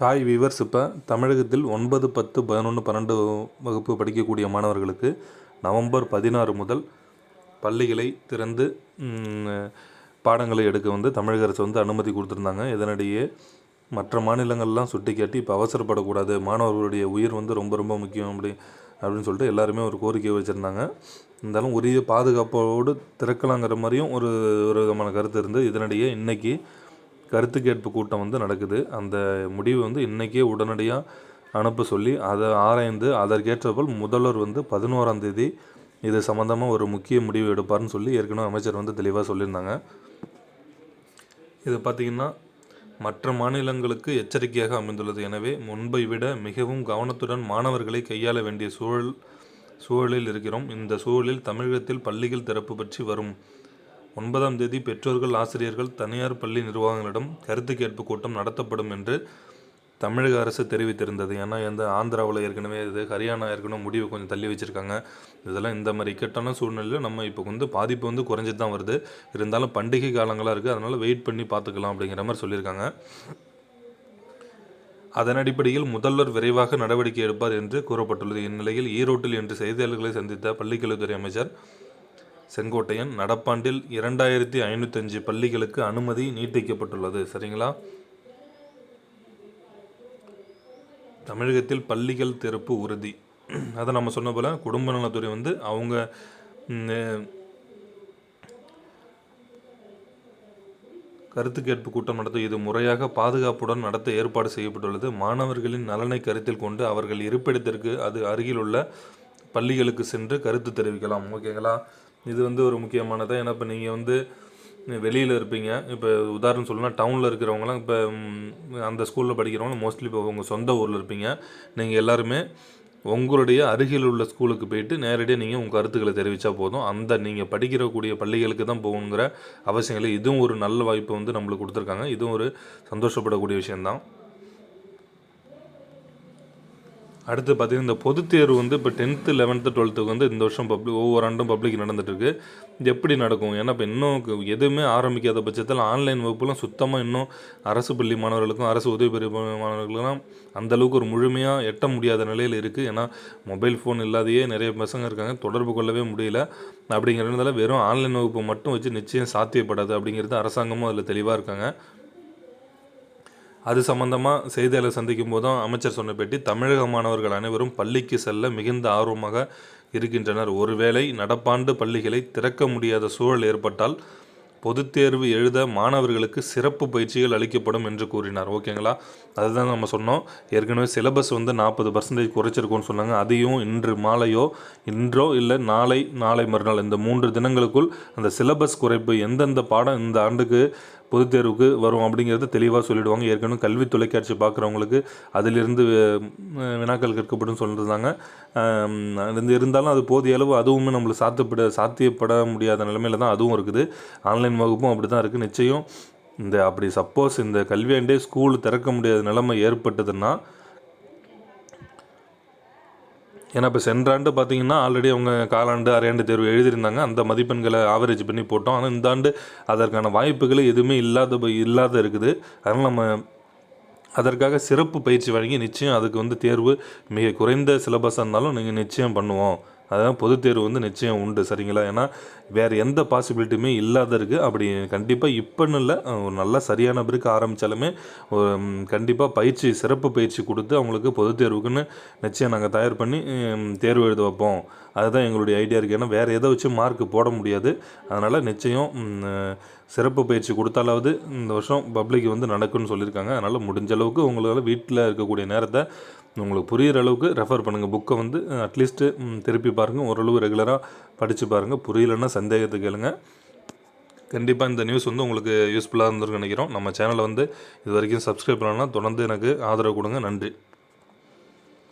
Hi viewers இப்போ தமிழகத்தில் ஒன்பது பத்து பதினொன்று பன்னெண்டு வகுப்பு படிக்கக்கூடிய மாணவர்களுக்கு நவம்பர் பதினாறு முதல் பள்ளிகளை திறந்து பாடங்களை எடுக்க வந்து தமிழக அரசு வந்து அனுமதி கொடுத்துருந்தாங்க. இதனிடையே மற்ற மாநிலங்கள்லாம் சுட்டிக்காட்டி இப்போ அவசரப்படக்கூடாது. மாணவர்களுடைய உயிர் வந்து ரொம்ப ரொம்ப முக்கியம் அப்படி அப்படின்னு சொல்லிட்டு எல்லாருமே ஒரு கோரிக்கை வச்சுருந்தாங்க. இருந்தாலும் உரிய பாதுகாப்போடு திறக்கலாங்கிற மாதிரியும் ஒரு ஒரு விதமான கருத்து இருந்து இதனிடையே இன்னைக்கு கருத்து கேட்பு கூட்டம் வந்து நடக்குது. அந்த முடிவு வந்து இன்றைக்கே உடனடியாக அனுப்ப சொல்லி அதை ஆராய்ந்து அதற்கேற்றபோல் முதல்வர் வந்து பதினோராம் தேதி இது சம்மந்தமாக ஒரு முக்கிய முடிவு எடுப்பார்னு சொல்லி ஏற்கனவே அமைச்சர் வந்து தெளிவாக சொல்லியிருந்தாங்க. இது பார்த்திங்கன்னா மற்ற மாநிலங்களுக்கு எச்சரிக்கையாக அமைந்துள்ளது. எனவே முன்பை விட மிகவும் கவனத்துடன் மாணவர்களை கையாள வேண்டிய சூழல் சூழலில் இருக்கிறோம். இந்த சூழலில் தமிழகத்தில் பள்ளிகள் திறப்பு பற்றி வரும். ஒன்பதாம் தேதி பெற்றோர்கள் ஆசிரியர்கள் தனியார் பள்ளி நிர்வாகங்களிடம் கருத்து கேட்பு கூட்டம் நடத்தப்படும் என்று தமிழக அரசு தெரிவித்திருந்தது. ஏன்னா எந்த ஆந்திராவில் ஏற்கனவே இது ஹரியானா ஏற்கனவே முடிவு கொஞ்சம் தள்ளி வச்சுருக்காங்க. இதெல்லாம் இந்த மாதிரி இக்கட்டான சூழ்நிலையில் நம்ம இப்போ வந்து பாதிப்பு வந்து குறைஞ்சிட்டு தான் வருது. இருந்தாலும் பண்டிகை காலங்களாக இருக்குது அதனால் வெயிட் பண்ணி பார்த்துக்கலாம் அப்படிங்கிற மாதிரி சொல்லியிருக்காங்க. அதன் அடிப்படையில் முதல்வர் விரைவாக நடவடிக்கை எடுப்பார் என்று கூறப்பட்டுள்ளது. இந்நிலையில் ஈரோட்டில் இன்று செய்தியாளர்களை சந்தித்த பள்ளிக்கல்வித்துறை அமைச்சர் செங்கோட்டையன் நடப்பாண்டில் இரண்டாயிரத்தி ஐநூற்றஞ்சு பள்ளிகளுக்கு அனுமதி நீட்டிக்கப்பட்டுள்ளது. சரிங்களா? தமிழகத்தில் பள்ளிகள் திறப்பு உறுதி. அதை நம்ம சொன்ன போல் குடும்ப நலத்துறை வந்து அவங்க கருத்து கேட்பு கூட்டம் நடத்த இது முறையாக பாதுகாப்புடன் நடத்த ஏற்பாடு செய்யப்பட்டுள்ளது. மாணவர்களின் நலனை கருத்தில் கொண்டு அவர்கள் இருப்பிடத்திற்கு அது அருகில் உள்ள பள்ளிகளுக்கு சென்று கருத்து தெரிவிக்கலாம். ஓகேங்களா? இது வந்து ஒரு முக்கியமானது? ஏன்னா இப்போ நீங்கள் வந்து வெளியில் இருப்பீங்க. இப்போ உதாரணம் சொல்லணும்னா டவுனில் இருக்கிறவங்களாம் இப்போ அந்த ஸ்கூலில் படிக்கிறவங்க மோஸ்ட்லி இப்போ உங்கள் சொந்த ஊரில் இருப்பீங்க. நீங்கள் எல்லாருமே உங்களுடைய அருகில் உள்ள ஸ்கூலுக்கு போயிட்டு நேரடியாக நீங்கள் உங்கள் கருத்துக்களை தெரிவித்தா போதும். அந்த நீங்கள் படிக்கிறக்கூடிய பள்ளிகளுக்கு தான் போகணுங்கிற அவசியம் இல்லை. இதுவும் ஒரு நல்ல வாய்ப்பு வந்து நம்மளுக்கு கொடுத்துருக்காங்க. இதுவும் ஒரு சந்தோஷப்படக்கூடிய விஷயந்தான் அடுத்து பார்த்தீங்கன்னா இந்த பொதுத் தேர்வு வந்து இப்போ டென்த்து லெவன்த்து டுவெல்த்துக்கு வந்து இந்த வருஷம் பப்ளிக் ஒவ்வொரு ஆண்டும் பப்ளிக் நடந்துட்டுருக்கு. இது எப்படி நடக்கும்? ஏன்னா இப்போ இன்னும் எதுவுமே ஆரம்பிக்காத பட்சத்தில் ஆன்லைன் வகுப்புலாம் சுத்தமாக இன்னும் அரசு பள்ளி மாணவர்களுக்கும் அரசு உதவி பெரிய மாணவர்களுக்குலாம் அந்த அளவுக்கு ஒரு முழுமையாக எட்ட முடியாத நிலையில் இருக்குது ஏன்னா மொபைல் ஃபோன் இல்லாதையே நிறைய பசங்க இருக்காங்க. தொடர்பு கொள்ளவே முடியல. அப்படிங்கிறதுனால வெறும் ஆன்லைன் வகுப்பு மட்டும் வச்சு நிச்சயம் சாத்தியப்படாது அப்படிங்கிறது அரசாங்கமும் அதில் தெளிவாக இருக்காங்க. அது சம்பந்தமாக செய்தியாளர் சந்திக்கும் போதும் அமைச்சர் சொன்ன பேட்டி தமிழக மாணவர்கள் அனைவரும் பள்ளிக்கு செல்ல மிகுந்த ஆர்வமாக இருக்கின்றனர். ஒருவேளை நடப்பாண்டு பள்ளிகளை திறக்க முடியாத சூழல் ஏற்பட்டால் பொதுத் தேர்வு எழுத மாணவர்களுக்கு சிறப்பு பயிற்சிகள் அளிக்கப்படும் என்று கூறினார். ஓகேங்களா? அதுதான் நம்ம சொன்னோம். ஏற்கனவே சிலபஸ் வந்து நாற்பது பர்சன்டேஜ் குறைச்சிருக்கோன்னு சொன்னாங்க. அதையும் இன்று மாலையோ இன்றோ இல்லை நாளை நாளை மறுநாள் இந்த மூன்று தினங்களுக்குள் அந்த சிலபஸ் குறைப்பு எந்தெந்த பாடம் இந்த ஆண்டுக்கு பொதுத் தேர்வுக்கு வரும் அப்படிங்கிறத தெளிவாக சொல்லிடுவாங்க. ஏற்கனவே கல்வி தொலைக்காட்சி பார்க்குறவங்களுக்கு அதிலிருந்து வினாக்கள் கேட்கப்படும் சொல்லியிருந்தாங்க இருந்து இருந்தாலும் அது போதிய அளவு அதுவுமே நம்மளுக்கு சாத்தியப்பட சாத்தியப்பட முடியாத நிலைமையில் தான் அதுவும் இருக்குது. ஆன்லைன் வகுப்பும் அப்படி தான் இருக்குது நிச்சயம் இந்த அப்படி சப்போஸ் இந்த கல்வியாண்டே ஸ்கூல் திறக்க முடியாத நிலைமை ஏற்பட்டதுன்னா ஏன்னா இப்போ சென்ற ஆண்டு பார்த்தீங்கன்னா ஆல்ரெடி அவங்க காலாண்டு அரையாண்டு தேர்வு எழுதியிருந்தாங்க. அந்த மதிப்பெண்களை ஆவரேஜ் பண்ணி போட்டோம். ஆனால் இந்த ஆண்டு அதற்கான வாய்ப்புகள் எதுவுமே இல்லாத ப- இல்லாத இருக்குது. அதனால் நம்ம அதற்காக சிறப்பு பயிற்சி வழங்கி நிச்சயம் அதுக்கு வந்து தேர்வு மிக குறைந்த சிலபஸாக இருந்தாலும் நீங்கள் நிச்சயம் பண்ணுவோம். அதான் பொது தேர்வு வந்து நிச்சயம் உண்டு சரிங்களா? ஏன்னா வேறு எந்த பாசிபிலிட்டியுமே இல்லாத இருக்குது அப்படி கண்டிப்பாக இப்போன்னு இல்லை ஒரு நல்ல சரியான பிறகு ஆரம்பித்தாலுமே கண்டிப்பாக பயிற்சி சிறப்பு பயிற்சி கொடுத்து அவங்களுக்கு பொது தேர்வுக்குன்னு நிச்சயம் நாங்கள் தயார் பண்ணி தேர்வு எழுத வைப்போம். அதுதான் எங்களுடைய ஐடியா இருக்குது ஏன்னா வேறு எதை வச்சு மார்க் போட முடியாது. அதனால் நிச்சயம் சிறப்பு பயிற்சி கொடுத்தாலாவது இந்த வருஷம் பப்ளிக் வந்து நடக்கும்னு சொல்லியிருக்காங்க. அதனால் முடிஞ்ச அளவுக்கு உங்களால் வீட்டில் இருக்கக்கூடிய நேரத்தை உங்களுக்கு புரிகிற அளவுக்கு ரெஃபர் பண்ணுங்கள் புக்கை வந்து அட்லீஸ்ட்டு திருப்பி பாருங்கள் ஓரளவு ரெகுலராக படித்து பாருங்கள் புரியலன்னா சந்தேகத்தை கேளுங்க. கண்டிப்பாக இந்த நியூஸ் வந்து உங்களுக்கு யூஸ்ஃபுல்லாக இருந்திருக்குன்னு நினைக்கிறோம். நம்ம சேனலை வந்து இது வரைக்கும் சப்ஸ்கிரைப் பண்ணலாம் தொடர்ந்து எனக்கு ஆதரவு கொடுங்க. நன்றி.